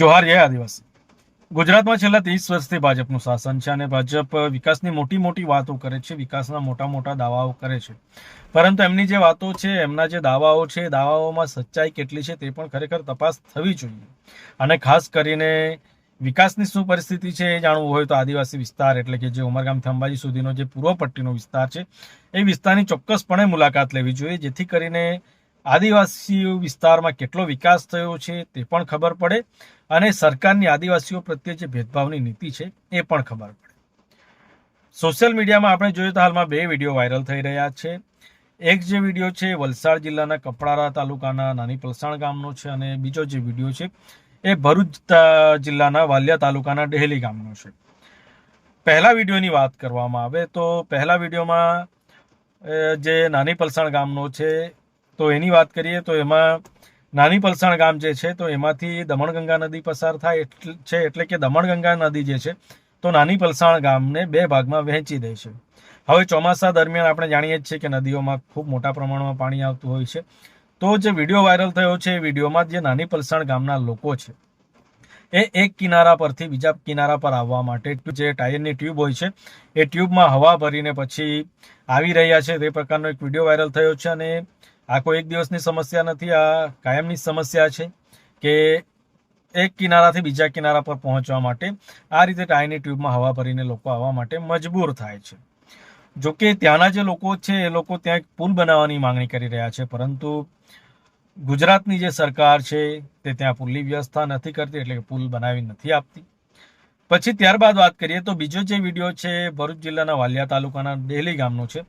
જોહાર જય આદિવાસી. ગુજરાતમાં છેલ્લા ત્રીસ વર્ષથી ભાજપનું શાસન છે અને ભાજપ વિકાસની મોટી મોટી વાતો કરે છે, વિકાસના મોટા મોટા દાવાઓ કરે છે. પરંતુ એમની જે વાતો છે, એમના જે દાવાઓ છે દાવાઓમાં સચ્ચાઈ કેટલી છે તે પણ ખરેખર તપાસ થવી જોઈએ. અને ખાસ કરીને વિકાસની શું પરિસ્થિતિ છે એ જાણવું હોય તો આદિવાસી વિસ્તાર એટલે કે જે ઉમરગામથી અંબાજી સુધીનો જે પૂર્વ પટ્ટીનો વિસ્તાર છે, એ વિસ્તારની ચોક્કસપણે મુલાકાત લેવી જોઈએ, જેથી કરીને આદિવાસી વિસ્તારમાં કેટલો વિકાસ થયો છે તે પણ ખબર પડે અને સરકારની આદિવાસીઓ પ્રત્યે જે ભેદભાવની નીતિ છે એ પણ ખબર પડે. સોશિયલ મીડિયામાં આપણે જોઈએ તો હાલમાં બે વીડિયો વાયરલ થઈ રહ્યા છે. એક જે વીડિયો છે વલસાડ જિલ્લાના કપડારા તાલુકાના નાની પલસાણ ગામનો છે અને બીજો જે વીડિયો છે એ ભરૂચ જિલ્લાના વાલિયા તાલુકાના ડેહલી ગામનો છે. પહેલા વિડીયોની વાત કરવામાં આવે તો પહેલા વિડીયોમાં જે નાની પલસાણ ગામનો છે તો એની વાત કરીએ તો એમાં નાની પલસાણ ગામ જે છે, તો એમાંથી દમણગંગા નદી પસાર થાય છે, એટલે કે દમણગંગા નદી જે છે, તો નાની પલસાણ ગામને બે ભાગમાં વહેંચી દે છે. હવે ચોમાસા દરમિયાન આપણે જાણીએ છીએ કે નદીઓમાં ખૂબ મોટા પ્રમાણમાં પાણી આવતું હોય છે. તો જે વીડિયો વાયરલ થયો છે, એ વિડીયોમાં જે નાની પલસાણ ગામના લોકો છે, એ એક કિનારા પરથી બીજા કિનારા પર આવવા માટે જે ટાયરની ટ્યુબ હોય છે, એ ટ્યુબમાં હવા ભરીને પછી આવી રહ્યા છે. તે પ્રકારનો એક વીડિયો વાયરલ થયો છે અને આ કોઈ એક દિવસની સમસ્યા નથી, આ કાયમની સમસ્યા છે કે એક કિનારાથી બીજા કિનારા પર પહોંચવા માટે, આ રીતે ટાયરની ટ્યુબમાં હવા ભરીને લોકો આવવા માટે મજબૂર થાય છે. જો કે ત્યાંના જે લોકો છે, એ લોકો ત્યાં એક પુલ બનાવવાની માંગણી કરી રહ્યા છે, પરંતુ ગુજરાતની જે સરકાર છે, તે ત્યાં પુલની વ્યવસ્થા નથી કરતી, એટલે કે પુલ બનાવી નથી આપતી. પછી ત્યારબાદ વાત કરીએ તો બીજો જે વીડિયો છે, ભરૂચ જિલ્લાના વાલિયા તાલુકાના ડેલી ગામનો છે.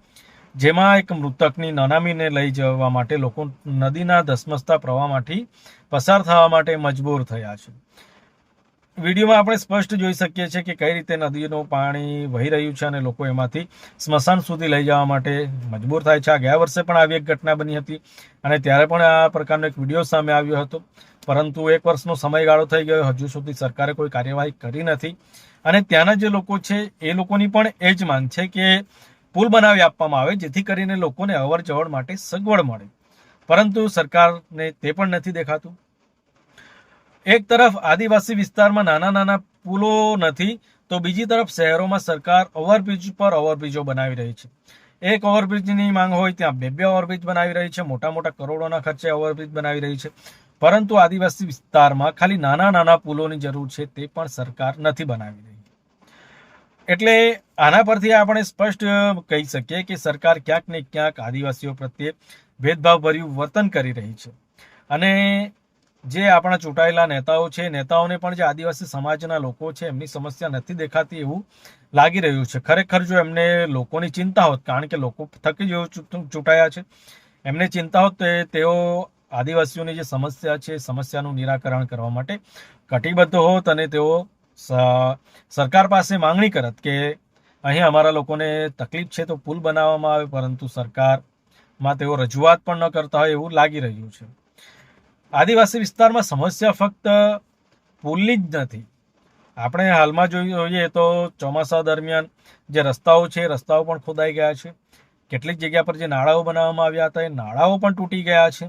જેમાં એક મૃતકની નનામીને લઈ જવા માટે લોકો નદીના ધસમસતા પ્રવાહમાંથી પસાર થવા માટે મજબૂર થયા છે. વિડીયોમાં આપણે સ્પષ્ટ જોઈ શકીએ છીએ કે કઈ રીતે નદીનું પાણી વહી રહ્યું છે અને લોકો એમાંથી સ્મશાન સુધી લઈ જવા માટે મજબૂર થાય છે. આ ગયા વર્ષે પણ આવી એક ઘટના બની હતી અને ત્યારે પણ આ પ્રકારનો એક વીડિયો સામે આવ્યો હતો. પરંતુ એક વર્ષનો સમયગાળો થઈ ગયો. હજુ સુધી સરકારે કોઈ કાર્યવાહી કરી નથી. અને ત્યાંના જે લોકો છે, એ લોકોની પણ એ જ માંગ છે કે પુલ બનાવી આપવામાં આવે, જેથી કરીને લોકોને અવર જવર માટે સગવડ મળે. પરંતુ સરકારને તે પણ નથી દેખાતું. એક તરફ આદિવાસી વિસ્તારમાં નાના નાના પુલો નથી, તો બીજી તરફ શહેરોમાં સરકાર ઓવરબ્રિજ પર ઓવરબ્રિજો બનાવી રહી છે. એક ઓવરબ્રિજની માંગ હોય ત્યાં બે બે ઓવરબ્રિજ બનાવી રહી છે, મોટા મોટા કરોડોના ખર્ચે ઓવરબ્રિજ બનાવી રહી છે. પરંતુ આદિવાસી વિસ્તારમાં ખાલી નાના નાના પુલોની જરૂર છે, તે પણ સરકાર નથી બનાવી રહી. એટલે આના પરથી આપણે સ્પષ્ટ કહી શકીએ કે સરકાર ક્યાંક ને ક્યાંક આદિવાસીઓ પ્રત્યે ભેદભાવભર્યું વર્તન કરી રહી છે. અને જે આપણા ચૂંટાયેલા નેતાઓ છે, નેતાઓને પણ જે આદિવાસી સમાજના લોકો છે, એમની સમસ્યા નથી દેખાતી એવું લાગી રહ્યું છે. ખરેખર જો એમને લોકોની ચિંતા હોત, કારણ કે લોકો થકી જેઓ ચૂંટાયા છે, એમને ચિંતા હોત, તો તેઓ આદિવાસીઓની જે સમસ્યા છે, સમસ્યાનું નિરાકરણ કરવા માટે કટિબદ્ધ હોત અને તેઓ સરકાર પાસે માંગણી કરત કે અહીં અમારા લોકોને તકલીફ છે તો પુલ બનાવવામાં આવે, પરંતુ સરકારમાં તેઓ રજૂઆત પણ ન કરતા હોય એવું લાગી રહ્યું છે. આદિવાસી વિસ્તારમાં સમસ્યા ફક્ત પુલની જ નથી. આપણે હાલમાં જોઈએ તો ચોમાસા દરમિયાન જે રસ્તાઓ છે, રસ્તાઓ પણ ખોદાઈ ગયા છે. કેટલીક જગ્યા પર જે નાળાઓ બનાવવામાં આવ્યા હતા, એ નાળાઓ પણ તૂટી ગયા છે.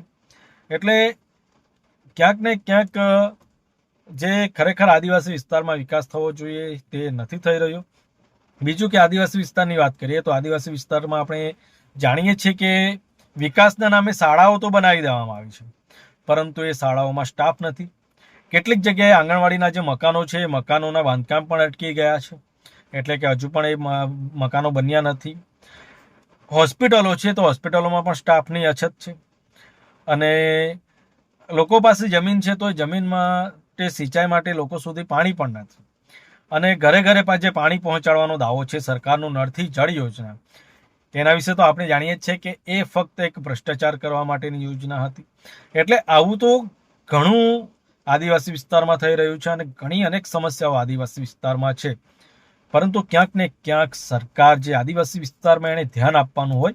એટલે ક્યાંક ને ક્યાંક જે ખરેખર આદિવાસી વિસ્તારમાં વિકાસ થવો જોઈએ તે નથી થઈ રહ્યો. બીજું કે આદિવાસી વિસ્તારની વાત કરીએ તો આદિવાસી વિસ્તારમાં આપણે જાણીએ છીએ કે વિકાસના નામે શાળાઓ તો બનાવી દેવામાં આવી છે, પરંતુ એ શાળાઓમાં સ્ટાફ નથી. કેટલીક જગ્યાએ આંગણવાડીના જે મકાનો છે, એ મકાનોના બાંધકામ પણ અટકી ગયા છે, એટલે કે હજુ પણ એ મકાનો બન્યા નથી. હોસ્પિટલો છે તો હોસ્પિટલોમાં પણ સ્ટાફની અછત છે. અને લોકો પાસે જમીન છે તો જમીનમાં તે સિંચાઈ માટે લોકો સુધી પાણી પણ નથી. અને ઘરે ઘરે પાસે પાણી પહોંચાડવાનો દાવો છે સરકારનું નળથી જળ યોજના. તેના વિશે તો આપણે જાણીએ જ છીએ કે એ ફક્ત એક ભ્રષ્ટાચાર કરવા માટેની યોજના હતી. એટલે આવું તો ઘણું આદિવાસી વિસ્તારમાં થઈ રહ્યું છે અને ઘણી અનેક સમસ્યાઓ આદિવાસી વિસ્તારમાં છે. પરંતુ ક્યાંક ને ક્યાંક સરકાર જે આદિવાસી વિસ્તારમાં એણે ધ્યાન આપવાનું હોય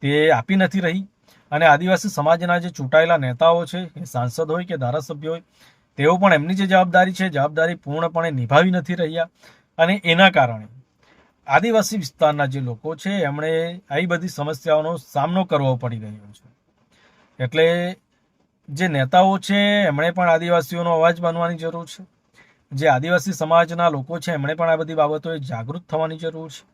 તે આપી નથી રહી. અને આદિવાસી સમાજના જે ચૂંટાયેલા નેતાઓ છે, એ સાંસદ હોય કે ધારાસભ્ય હોય તેઓ પણ એમની જે જવાબદારી છે, જવાબદારી પૂર્ણપણે નિભાવી નથી રહ્યા અને એના કારણે આદિવાસી વિસ્તારના જે લોકો છે, એમણે આવી બધી સમસ્યાઓનો સામનો કરવો પડી રહ્યો છે. એટલે જે નેતાઓ છે, એમણે પણ આદિવાસીઓનો અવાજ બનવાની જરૂર છે. જે આદિવાસી સમાજના લોકો છે, એમણે પણ આ બધી બાબતોએ જાગૃત થવાની જરૂર છે.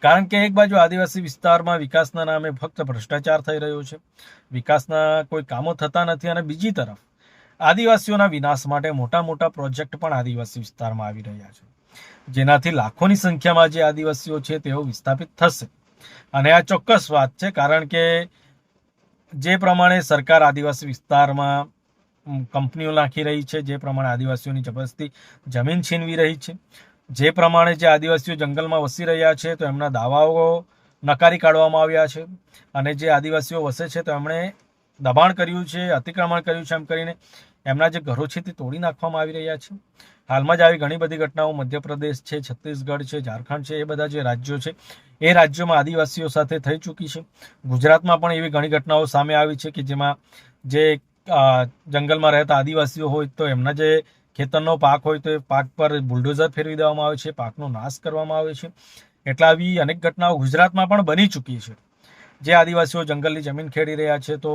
કારણ કે એક બાજુ આદિવાસી વિસ્તારમાં વિકાસના નામે ફક્ત ભ્રષ્ટાચાર થઈ રહ્યો છે, વિકાસના કોઈ કામો થતા નથી અને બીજી તરફ આદિવાસીઓના વિનાશ માટે મોટા મોટા પ્રોજેક્ટ પણ આદિવાસી વિસ્તારમાં આવી રહ્યા છે. જેનાથી લાખોની સંખ્યામાં જે આદિવાસીઓ છે, તેઓ વિસ્થાપિત થશે. અને આ ચોક્કસ વાત છે, કારણ કે જે પ્રમાણે સરકાર આદિવાસી વિસ્તારમાં કંપનીઓ નાખી રહી છે, જે પ્રમાણે આદિવાસીઓની જબરદસ્તી જમીન છીનવી રહી છે, જે પ્રમાણે જે આદિવાસીઓ જંગલમાં વસી રહ્યા છે, તો એમના દાવાઓ નકારી કાઢવામાં આવ્યા છે. અને જે આદિવાસીઓ વસે છે, તો એમણે દબાણ કર્યું છે, અતિક્રમણ કર્યું છે, એમ કરીને એમના જે ઘરો છે તે તોડી નાખવામાં આવી રહ્યા છે. હાલમાં જ આવી ઘણી બધી ઘટનાઓ મધ્યપ્રદેશ છે, છત્તીસગઢ છે, ઝારખંડ છે, એ બધા જે રાજ્યો છે, એ રાજ્યોમાં આદિવાસીઓ સાથે થઈ ચૂકી છે. ગુજરાતમાં પણ એવી ઘણી ઘટનાઓ સામે આવી છે કે જેમાં જે જંગલમાં રહેતા આદિવાસીઓ હોય તો એમના જે ખેતરનો પાક હોય તો એ પાક પર બુલડોઝર ફેરવી દેવામાં આવે છે, પાકનો નાશ કરવામાં આવે છે. એટલા આવી અનેક ઘટનાઓ ગુજરાતમાં પણ બની ચૂકી છે. જે આદિવાસીઓ જંગલની જમીન ખેડી રહ્યા છે તો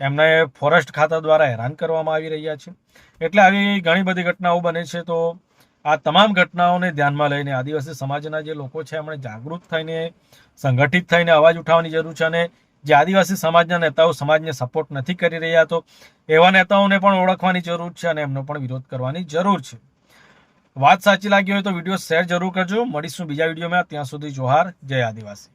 એમને ફોરેસ્ટ ખાતા દ્વારા હેરાન કરવામાં આવી રહ્યા છે. એટલે આવી ઘણી બધી ઘટનાઓ બને છે તો આ તમામ ઘટનાઓને ધ્યાનમાં લઈને આદિવાસી સમાજના જે લોકો છે, એમણે જાગૃત થઈને, સંગઠિત થઈને અવાજ ઉઠાવવાની જરૂર છે અને જે આદિવાસી સમાજના નેતાઓ સમાજને સપોર્ટ નથી કરી રહ્યા તો એવા નેતાઓને પણ ઓળખવાની જરૂર છે અને એમનો પણ વિરોધ કરવાની જરૂર છે. વાત સાચી લાગી હોય તો વીડિયો શેર જરૂર કરજો. મળીશું બીજા વિડીયોમાં. ત્યાં સુધી જોહાર. જય આદિવાસી.